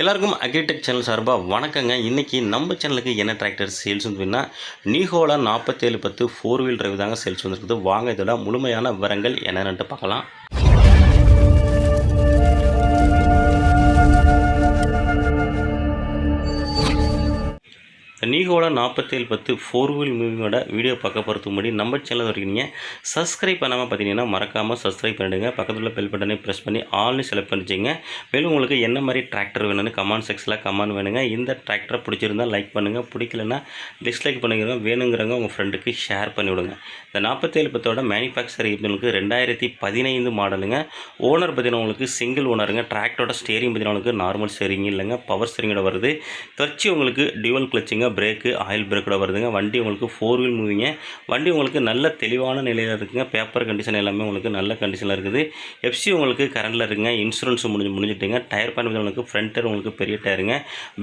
எல்லாருக்கும் agritech channel சார்பாக வணக்கங்க. இன்றைக்கி நம்ம சேனலுக்கு என்ன டிராக்டர் சேல்ஸ் வந்துன்னா நீஹோலா நாற்பத்தேழு பத்து ஃபோர் வீல் டிரைவ் தாங்க சேல்ஸ் வந்துருக்குது. வாங்க இதோட முழுமையான விவரங்கள் என்னென்னு பார்க்கலாம். நீகோட நாற்பத்தேழு பத்து ஃபோர் வீல் மூவியோட வீடியோ பார்க்க போகிறதுக்கு முன்னாடி நம்ம சேனல் வரைக்கும் நீங்கள் சப்ஸ்கிரைப் பண்ணாமல் பார்த்தீங்கன்னா மறக்காமல் சப்ஸ்கிரைப் பண்ணிடுங்க. பக்கத்தில் உள்ள பெல் பட்டனை ப்ரெஸ் பண்ணி ஆல்னு செலக்ட் பண்ணிச்சிங்க மேலும் உங்களுக்கு என்ன மாதிரி டிராக்டர் வேணும்னு கமெண்ட் செக்ஸில் கமெண்ட் வேணுங்க. இந்த டிராக்டரை பிடிச்சிருந்தா லைக் பண்ணுங்கள் பிடிக்கலன்னா டிஸ்லைக் பண்ணிக்கிறோம் வேணுங்கிறவங்க உங்கள் ஃப்ரெண்டுக்கு ஷேர் பண்ணிவிடுங்க இந்த நாற்பத்தேழு பத்தோட மேனுஃபேக்சர் உங்களுக்கு ரெண்டாயிரத்தி பதினைந்து மாடலுங்க ஓனர் பார்த்தீங்கன்னா உங்களுக்கு சிங்கிள் ஓனருங்க டிராக்டரோட ஸ்டேரிங் பார்த்தீங்கன்னா உங்களுக்கு நார்மல் ஸ்டேரிங் இல்லைங்க. பவர் ஸ்டேரிங்கோட வருது. கிளச்சி உங்களுக்கு டியூவல் கிளச்சுங்க பிரேக்கு ஆயில் பிரேக்கோட வருதுங்க. வண்டி உங்களுக்கு ஃபோர் வீல் மூவிங்க வண்டி உங்களுக்கு நல்ல தெளிவான நிலையில் இருக்குங்க. பேப்பர் கண்டிஷன் எல்லாமே உங்களுக்கு நல்ல கண்டிஷனில் இருக்குது. எஃப்சி உங்களுக்கு கரண்டில் இருக்குங்க. இன்சூரன்ஸ் முடிஞ்சு முடிஞ்சிட்டுங்க. டயர் பேன் உங்களுக்கு ஃப்ரண்ட் டயர் உங்களுக்கு பெரிய டயருங்க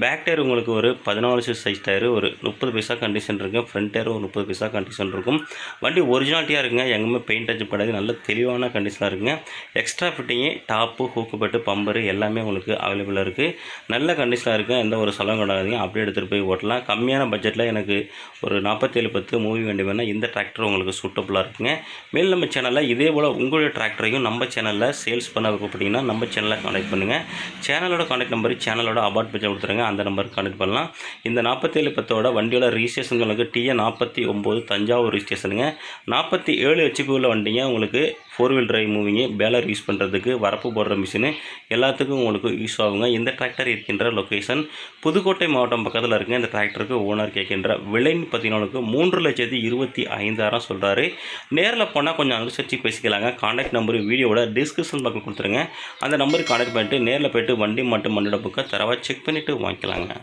பேக் டயர் உங்களுக்கு ஒரு பதினாலு சைஸ் டயர் ஒரு முப்பது பைசா கண்டிஷன் இருக்குது ஃப்ரண்ட் டயர் ஒரு முப்பது பைசா கண்டிஷன் இருக்கும். வண்டி ஒரிஜினாலிட்டியாக இருக்குங்க. எங்கேயுமே பெயிண்ட் டச் படாது நல்ல தெளிவான கண்டிஷனாக இருக்குங்க. எக்ஸ்ட்ரா ஃபிட்டிங்கு டாப்பு ஹூக்குபட்டு பம்பரு எல்லாமே உங்களுக்கு அவைலபிளாக இருக்குது நல்ல கண்டிஷனாக இருக்குது எந்த ஒரு செலவும் கிடையாதுங்க அப்படியே எடுத்துகிட்டு போய் ஓட்டலாம். கம்மி கம்மியான பட்ஜெட்டில் எனக்கு ஒரு நாற்பத்தேழு பத்து மூவி வேண்டி வேணால் இந்த டிராக்டர் உங்களுக்கு சூட்டபுளாக இருக்குங்க. மேல் நம்ம சேனலில் இதே போல் உங்களுடைய டிராக்டரையும் நம்ம சேனலில் சேல்ஸ் பண்ண விருப்பப்பட்டீங்கன்னா நம்ம சேனலில் காண்டக்ட் பண்ணுங்கள் சேனலோட காண்டக்ட் நம்பர் சேனலோட அபார்ட் பட்ஜெட் கொடுத்துருங்க. அந்த நம்பருக்கு கான்டாக்ட் பண்ணலாம். இந்த நாற்பத்தேழு பத்தோட வண்டியோட ரிஜிஸ்ட்ரேஷன் உங்களுக்கு டிஎன் நாற்பத்தி ஒம்பது தஞ்சாவூர் ரிஜிஸ்ட்ரேஷனுங்க நாற்பத்தி ஏழு ஹெச்பி உள்ள வண்டிங்க. உங்களுக்கு four wheel drive moving baler use பண்ணுறதுக்கு வரப்பு போடுற மிஷினு எல்லாத்துக்கும் உங்களுக்கு யூஸ் ஆகுங்க. இந்த டிராக்டர் இருக்கின்ற லொக்கேஷன் புதுக்கோட்டை மாவட்டம் பக்கத்தில் இருக்குங்க இந்த டிராக்டருக்கு ஓனர் கேட்கின்ற விலைன்னு பார்த்தீங்கன்னா உங்களுக்கு மூன்று லட்சத்தி இருபத்தி ஐந்தாயிரம் சொல்கிறாரு நேரில் போனால் கொஞ்சம் அனுசரித்து பேசிக்கலாங்க. காண்டாக்ட் நம்பர் வீடியோவோட டிஸ்கிரிப்ஷன் பக்கம் கொடுத்துருங்க. அந்த நம்பருக்கு காண்டாக்ட் பண்ணிட்டு நேரில் போயிட்டு வண்டி மட்டும் மண்ணிட புக்கை தரவாக செக் பண்ணிவிட்டு வாங்கிக்கலாங்க.